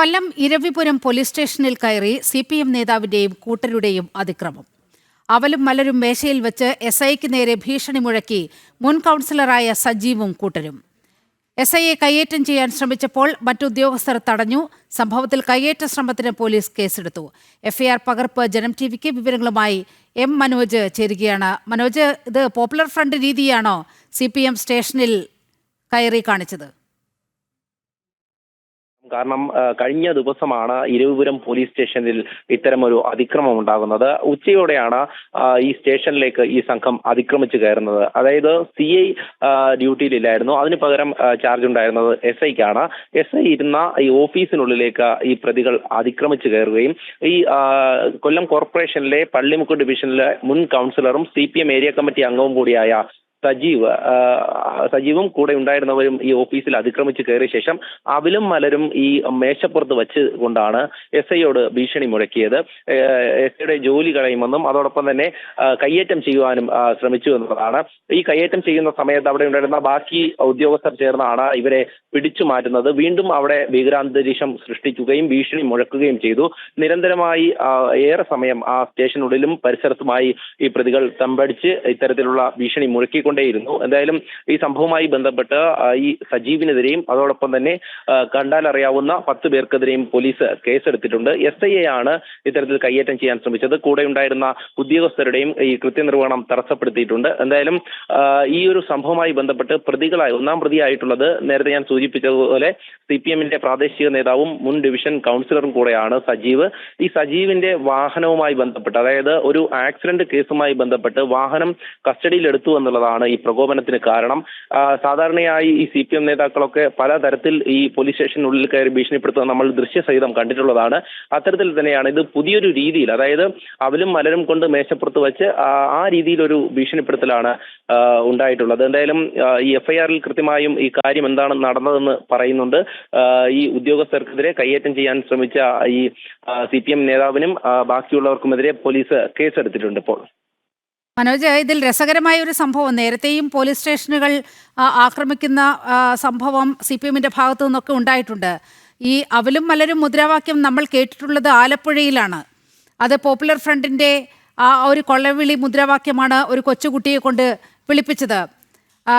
കൊല്ലം Eravipuram police സ്റ്റേഷനിൽ കയറി C P M നേതാവിന്റെയും കൂട്ടരുടെയും അതിക്രമം. അവലും മലരും മേശയിൽ വെച്ച് എസ് ഐക്ക് നേരെ ഭീഷണി മുഴക്കി മുൻ കൗൺസിലറായ സജീവും കൂട്ടരും. എസ് ഐയെ കയ്യേറ്റം ചെയ്യാൻ ശ്രമിച്ചപ്പോൾ മറ്റുദ്യോഗസ്ഥർ തടഞ്ഞു. സംഭവത്തിൽ കയ്യേറ്റ ശ്രമത്തിന് പോലീസ് കേസെടുത്തു. എഫ്ഐആർ പകർപ്പ് ജനം ടി വിക്ക് വിവരങ്ങളുമായി എം മനോജ് ചേരുകയാണ്. മനോജ് ഇത് പോപ്പുലർ ഫ്രണ്ട് രീതിയാണോ? സി സ്റ്റേഷനിൽ കയറി കാണിച്ചത്. കാരണം കഴിഞ്ഞ ദിവസമാണ് ഇരവിപുരം പോലീസ് സ്റ്റേഷനിൽ ഇത്തരമൊരു അതിക്രമം ഉണ്ടാകുന്നത്. ഉച്ചയോടെയാണ് ഈ സ്റ്റേഷനിലേക്ക് ഈ സംഘം അതിക്രമിച്ചു കയറുന്നത്. അതായത് സി ഐ ഡ്യൂട്ടിയിലില്ലായിരുന്നു. അതിന് പകരം ചാർജ് ഉണ്ടായിരുന്നത് എസ് ഐക്കാണ്. എസ് ഐ ഇരുന്ന ഈ ഓഫീസിനുള്ളിലേക്ക് ഈ പ്രതികൾ അതിക്രമിച്ചു കയറുകയും ഈ കൊല്ലം കോർപ്പറേഷനിലെ പള്ളിമുക്ക് ഡിവിഷനിലെ മുൻ കൗൺസിലറും സി ഏരിയ കമ്മിറ്റി അംഗവും കൂടിയായ സജീവ് സജീവും കൂടെ ഉണ്ടായിരുന്നവരും ഈ ഓഫീസിൽ അതിക്രമിച്ച് കയറിയ ശേഷം അവിലും മലരും ഈ മേശപ്പുറത്ത് വെച്ച് കൊണ്ടാണ് എസ് ഐയോട് ഭീഷണി മുഴക്കിയത്. എസ് ഐയുടെ ജോലി കളയുമെന്നും അതോടൊപ്പം തന്നെ കയ്യേറ്റം ചെയ്യുവാനും ശ്രമിച്ചു എന്നുള്ളതാണ് ഈ കയ്യേറ്റം ചെയ്യുന്ന സമയത്ത് അവിടെ ഉണ്ടായിരുന്ന ബാക്കി ഉദ്യോഗസ്ഥർ ചേർന്നാണ് ഇവരെ പിടിച്ചു മാറ്റുന്നത്. വീണ്ടും അവിടെ ഭീകരാന്തരീക്ഷം സൃഷ്ടിക്കുകയും ഭീഷണി മുഴക്കുകയും ചെയ്തു. നിരന്തരമായി ഏറെ സമയം ആ സ്റ്റേഷനുള്ളിലും പരിസരത്തുമായി ഈ പ്രതികൾ തമ്പടിച്ച് ഇത്തരത്തിലുള്ള ഭീഷണി മുഴക്കിക്കൊണ്ടേയിരുന്നു എന്തായാലും ഈ സംഭവവുമായി ബന്ധപ്പെട്ട് ഈ സജീവിനെതിരെയും അതോടൊപ്പം തന്നെ കണ്ടാൽ അറിയാവുന്ന പത്ത് പേർക്കെതിരെയും പോലീസ് കേസെടുത്തിട്ടുണ്ട്. എസ് ഐ എ ആണ് ഇത്തരത്തിൽ കയ്യേറ്റം ചെയ്യാൻ ശ്രമിച്ചത്. കൂടെ ഉണ്ടായിരുന്ന ഉദ്യോഗസ്ഥരുടെയും ഈ കൃത്യനിർവഹണം തടസ്സപ്പെടുത്തിയിട്ടുണ്ട്. എന്തായാലും ഈ ഒരു സംഭവവുമായി ബന്ധപ്പെട്ട് പ്രതികളായി ഒന്നാം പ്രതിയായിട്ടുള്ളത് നേരത്തെ ഞാൻ സൂചിപ്പിച്ചതുപോലെ സി പി എമ്മിന്റെ പ്രാദേശിക നേതാവും മുൻ ഡിവിഷൻ കൗൺസിലറും കൂടെയാണ് സജീവ്. ഈ സജീവിന്റെ വാഹനവുമായി ബന്ധപ്പെട്ട് അതായത് ഒരു ആക്സിഡന്റ് കേസുമായി ബന്ധപ്പെട്ട് വാഹനം കസ്റ്റഡിയിൽ എടുത്തു എന്നുള്ളതാണ് ഈ പ്രകോപനത്തിന് കാരണം. സാധാരണയായി ഈ സി പി എം നേതാക്കളൊക്കെ പലതരത്തിൽ ഈ പോലീസ് സ്റ്റേഷനുള്ളിൽ കയറി ഭീഷണിപ്പെടുത്തുക നമ്മൾ ദൃശ്യസഹിതം കണ്ടിട്ടുള്ളതാണ്. അത്തരത്തിൽ തന്നെയാണ് ഇത് പുതിയൊരു രീതിയിൽ അതായത് അവലും മലരും കൊണ്ട് മേശപ്പുറത്ത് വെച്ച് ആ രീതിയിലൊരു ഭീഷണിപ്പെടുത്തലാണ് ഉണ്ടായിട്ടുള്ളത്. എന്തായാലും ഈ എഫ്ഐആറിൽ കൃത്യമായും ഈ കാര്യം എന്താണ് നടന്നതെന്ന് പറയുന്നുണ്ട്. ഈ ഉദ്യോഗസ്ഥർക്കെതിരെ കയ്യേറ്റം ചെയ്യാൻ ശ്രമിച്ച ഈ സി പി എം നേതാവിനും ബാക്കിയുള്ളവർക്കുമെതിരെ പോലീസ് കേസെടുത്തിട്ടുണ്ട് ഇപ്പോൾ. മനോജ് ഇതിൽ രസകരമായ ഒരു സംഭവം. നേരത്തെയും പോലീസ് സ്റ്റേഷനുകൾ ആക്രമിക്കുന്ന സംഭവം സി പി എമ്മിന്റെ ഭാഗത്തു നിന്നൊക്കെ ഉണ്ടായിട്ടുണ്ട്. ഈ അവലും മലരും മുദ്രാവാക്യം നമ്മൾ കേട്ടിട്ടുള്ളത് ആലപ്പുഴയിലാണ്. അത് പോപ്പുലർ ഫ്രണ്ടിന്റെ ആ ഒരു കൊള്ളവിളി മുദ്രാവാക്യമാണ് ഒരു കൊച്ചുകുട്ടിയെ കൊണ്ട് വിളിപ്പിച്ചത്.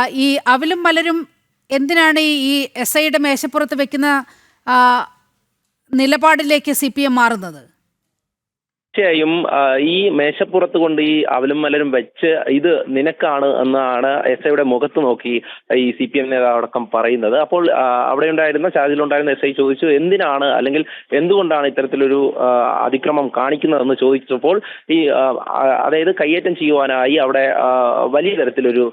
ഈ അവലും മലരും എന്തിനാണ് ഈ- ഈ എസ് ഐയുടെ മേശപ്പുറത്ത് വെക്കുന്ന നിലപാടിലേക്ക് സി പി എം മാറുന്നത്? തീർച്ചയായും ഈ മേശപ്പുറത്ത് കൊണ്ട് ഈ അവലും മലരും വെച്ച് ഇത് നിനക്കാണ് എന്നാണ് എസ് ഐയുടെ മുഖത്ത് നോക്കി ഈ സി പി എം നേതാവ് അടക്കം പറയുന്നത്. അപ്പോൾ അവിടെ ഉണ്ടായിരുന്ന ചാർജിലുണ്ടായിരുന്ന എസ് ഐ ചോദിച്ചു എന്തിനാണ് അല്ലെങ്കിൽ എന്തുകൊണ്ടാണ് ഇത്തരത്തിലൊരു അതിക്രമം കാണിക്കുന്നതെന്ന് ചോദിച്ചപ്പോൾ ഈ അതായത് കയ്യേറ്റം ചെയ്യുവാനായി അവിടെ വലിയ തരത്തിലൊരു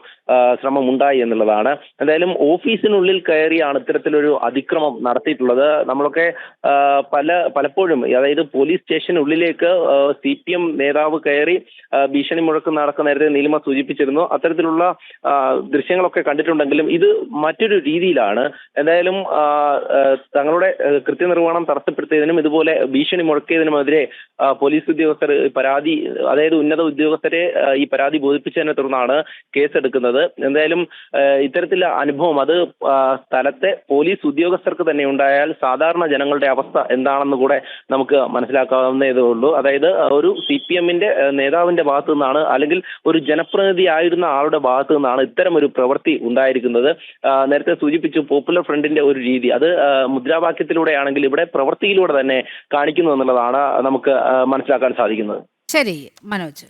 ശ്രമം ഉണ്ടായി എന്നുള്ളതാണ്. എന്തായാലും ഓഫീസിനുള്ളിൽ കയറിയാണ് ഇത്തരത്തിലൊരു അതിക്രമം നടത്തിയിട്ടുള്ളത്. നമ്മളൊക്കെ പല പലപ്പോഴും അതായത് പോലീസ് സ്റ്റേഷനുള്ളിലേക്ക് സി പി എം നേതാവ് കയറി ഭീഷണി മുഴക്കം അടക്കം നേരത്തെ നീലിമ സൂചിപ്പിച്ചിരുന്നു. അത്തരത്തിലുള്ള ദൃശ്യങ്ങളൊക്കെ കണ്ടിട്ടുണ്ടെങ്കിലും ഇത് മറ്റൊരു രീതിയിലാണ്. എന്തായാലും തങ്ങളുടെ കൃത്യനിർവഹണം തടസ്സപ്പെടുത്തിയതിനും ഇതുപോലെ ഭീഷണി മുഴക്കിയതിനുമെതിരെ പോലീസ് ഉദ്യോഗസ്ഥർ പരാതി അതായത് ഉന്നത ഉദ്യോഗസ്ഥരെ ഈ പരാതി ബോധിപ്പിച്ചതിനെ തുടർന്നാണ് കേസെടുക്കുന്നത്. എന്തായാലും ഇത്തരത്തിലുള്ള അനുഭവം അത് സ്ഥലത്തെ പോലീസ് ഉദ്യോഗസ്ഥർക്ക് തന്നെ ഉണ്ടായാൽ സാധാരണ ജനങ്ങളുടെ അവസ്ഥ എന്താണെന്ന് കൂടെ നമുക്ക് മനസ്സിലാക്കാവുന്നതേ ഉള്ളൂ അതായത് ഒരു സി പി എമ്മിന്റെ നേതാവിന്റെ ഭാഗത്തു നിന്നാണ് അല്ലെങ്കിൽ ഒരു ജനപ്രതിനിധി ആയിരുന്ന ആളുടെ ഭാഗത്തു നിന്നാണ് ഇത്തരം ഒരു പ്രവൃത്തി ഉണ്ടായിരിക്കുന്നത്. നേരത്തെ സൂചിപ്പിച്ചു പോപ്പുലർ ഫ്രണ്ടിന്റെ ഒരു രീതി. അത് മുദ്രാവാക്യത്തിലൂടെ ആണെങ്കിൽ ഇവിടെ പ്രവൃത്തിയിലൂടെ തന്നെ കാണിക്കുന്നു എന്നുള്ളതാണ് നമുക്ക് മനസ്സിലാക്കാൻ സാധിക്കുന്നത്. ശരി മനോജ്.